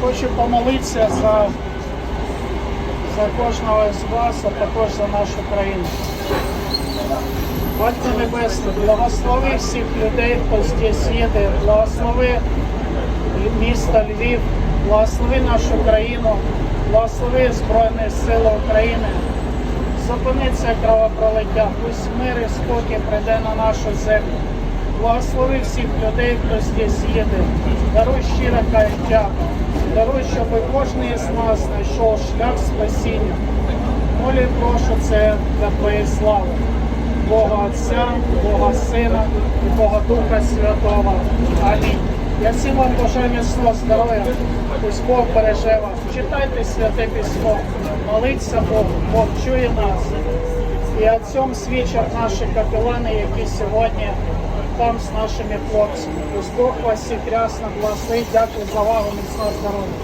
хочу помолитися за, за кожного з вас, а також за нашу країну. Батько Небесний, благослови всіх людей, хто здесь їде, благослови місто Львів, благослови нашу країну, благослови Збройні Сили України. Зупини це кровопролиття, пусть мир і спокій прийде на нашу землю. Благослови всіх людей, хто здесь їде. Даруй щире каяття. Даруй, щоб кожен із нас знайшов шлях спасіння. Молю і прошу це для Твоєї слави. Бога Отця, Бога Сина і Бога Духа Святого. Амінь. Я всім вам бажаю міцного здоров'я. Пусть Бог береже вас. Читайте святе письмо, моліться Богу, Бог чує нас. І о цьому свідчать наші капелани, які сьогодні там з нашими хлопцями. Бог вас всіх рясно благословить. Дякую за увагу, міцного здоров'я.